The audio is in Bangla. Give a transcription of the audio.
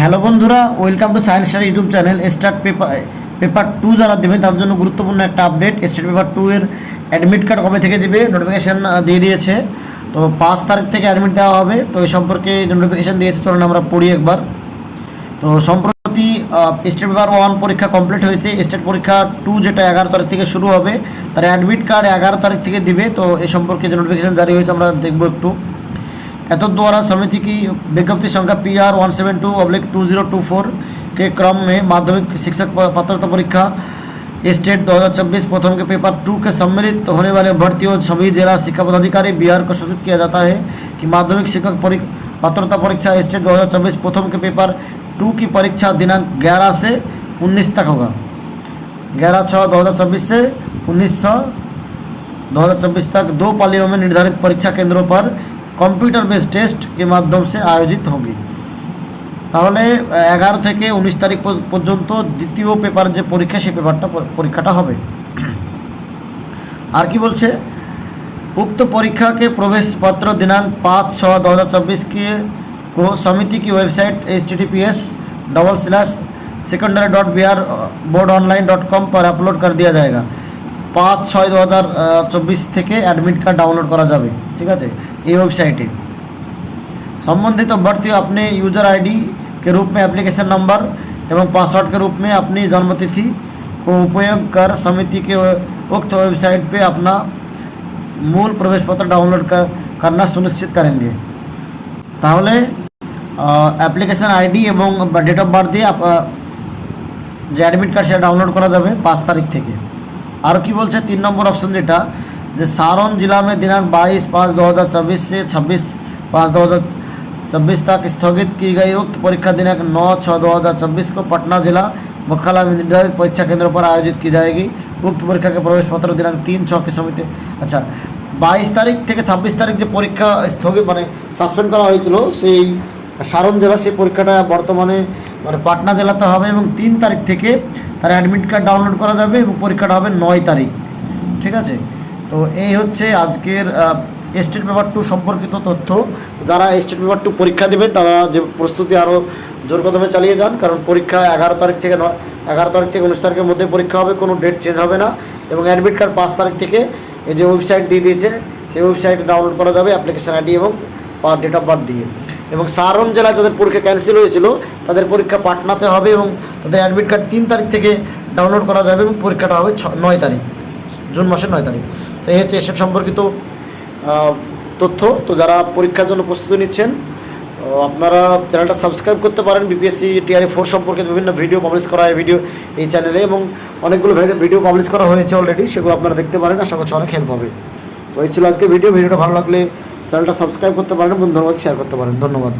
হ্যালো বন্ধুরা welcome to science star YouTube channel state paper paper two যারা দেবে তাদের জন্য গুরুত্বপূর্ণ একটা আপডেট স্টেট পেপার টু এর অ্যাডমিট কার্ড কবে থেকে দেবে নোটিফিকেশান দিয়ে দিয়েছে। তো পাঁচ তারিখ থেকে অ্যাডমিট দেওয়া হবে। তো এই সম্পর্কে নোটিফিকেশান দিয়েছে চলুন আমরা পড়ি একবার। তো সম্প্রতি স্টেট পেপার ওয়ান পরীক্ষা কমপ্লিট হয়েছে। স্টেট পরীক্ষা টু যেটা এগারো তারিখ থেকে শুরু হবে, তার অ্যাডমিট কার্ড এগারো তারিখ থেকে দিবে। তো এ সম্পর্কে যে নোটিফিকেশান জারি হয়েছে, আমরা দেখব একটু। एतद द्वारा समिति की विज्ञप्ति संख्या P R one seven two oblique two zero two four के क्रम में माध्यमिक शिक्षक पात्रता परीक्षा स्टेट 2024 प्रथम के पेपर टू के सम्मिलित होने वाले अभ्यर्थियों सभी जिला शिक्षा पदाधिकारी बिहार को सूचित किया जाता है कि माध्यमिक शिक्षक पात्रता परीक्षा स्टेट 2024 प्रथम के पेपर टू की परीक्षा दिनांक 11 से 19 तक होगा 11 छः 2024 से 19 छः 2024 तक दो पालियों में निर्धारित परीक्षा केंद्रों पर कंप्यूटर बेस्ड टेस्ट के माध्यम से आयोजित होगी তাহলে এগারো থেকে উনিশ তারিখ পর- পর্যন্ত দ্বিতীয় পেপার যে পরীক্ষা সেই পেপারটা পর- পরীক্ষাটা হবে আর কি বলছে उक्त परीक्षा के प्रवेश पत्र दिनांक पाँच छः दो हज़ार चौबीस के को समिति की website H T P S double slash secondary dot Bihar board online dot com पर अपलोड कर दिया जाएगा পাঁচ ছয় দু হাজার চব্বিশ থেকে অ্যাডমিট কার্ড ডাউনলোড করা যাবে ঠিক আছে এই ওয়েবসাইটে संबंधित अभ्यर्थी अपने यूजर आईडी के रूप में एप्लीकेशन नंबर एवं पासवर्ड के रूप में अपनी जन्मतिथि को उपयोग कर समिति के उक्त वेबसाइट पे अपना मूल प्रवेश पत्र डाउनलोड कर, करना सुनिश्चित करेंगे তাহলে অ্যাপ্লিকেশান আইডি এবং ডেট অফ বার্থ দিয়ে আপ- আহ, যে অ্যাডমিট কার্ড সেটা ডাউনলোড করা যাবে পাঁচ তারিখ থেকে আর কি বলছে তিন নম্বর অপশন যেটা যে सारण जिला में दिनांक 22 पाँच दो हज़ार चौबीस से 26 पाँच दो हज़ार चौबीस तक स्थगित की गई उक्त परीक्षा दिनांक नौ छः दो हज़ार चौबीस को पटना जिला मुख्यालय में निर्धारित परीक्षा केंद्रों पर आयोजित की जाएगी उक्त परीक्षा के प्रवेश पत्र दिनांक तीन छः की समिति আচ্ছা বাইশ তারিখ থেকে ছাব্বিশ তারিখ যে পরীক্ষা স্থগিত মানে সাসপেন্ড করা হয়েছিল সেই সারণ জেলা সেই পরীক্ষাটা বর্তমানে মানে পাটনা জেলাতে হবে এবং তিন তারিখ থেকে তার অ্যাডমিট কার্ড ডাউনলোড করা যাবে এবং পরীক্ষাটা হবে নয় তারিখ ঠিক আছে তো এই হচ্ছে আজকের স্টেট পেপার টু সম্পর্কিত তথ্য। যারা স্টেট পেপার টু পরীক্ষা দেবে, তারা যে প্রস্তুতি আরও জোর কদমে চালিয়ে যান, কারণ পরীক্ষা এগারো তারিখ থেকে নয়, এগারো তারিখ থেকে উনিশ তারিখের মধ্যে পরীক্ষা হবে, কোনো ডেট চেঞ্জ হবে না। এবং অ্যাডমিট কার্ড পাঁচ তারিখ থেকে এই যে ওয়েবসাইট দিয়ে দিয়েছে, সেই ওয়েবসাইট ডাউনলোড করা যাবে অ্যাপ্লিকেশন আইডি এবং ডেট অফ বার্থ দিয়ে। এবং সারন জেলায় যাদের পরীক্ষা ক্যান্সেল হয়েছিল, তাদের পরীক্ষা পাটনাতে হবে এবং তাদের অ্যাডমিট কার্ড তিন তারিখ থেকে ডাউনলোড করা যাবে এবং পরীক্ষাটা হবে ছ, নয় তারিখ, জুন মাসের নয় তারিখ। তো এই হচ্ছে এসব সম্পর্কিত তথ্য। তো যারা পরীক্ষার জন্য প্রস্তুতি নিচ্ছেন আপনারা চ্যানেলটা সাবস্ক্রাইব করতে পারেন। বিপিএসসি টিআরএ ফোর সম্পর্কে বিভিন্ন ভিডিও পাবলিশ করা হয় ভিডিও এই চ্যানেলে এবং অনেকগুলো ভিডিও পাবলিশ করা হয়েছে অলরেডি সেগুলো আপনারা দেখতে পারেন। আশা করছি অনেক হেল্প হবে। তো এই ছিল আজকে ভিডিও ভিডিওটা ভালো লাগলে চ্যানেলটা সাবস্ক্রাইব করতে পারেন এবং ধন্যবাদ শেয়ার করতে পারেন। ধন্যবাদ।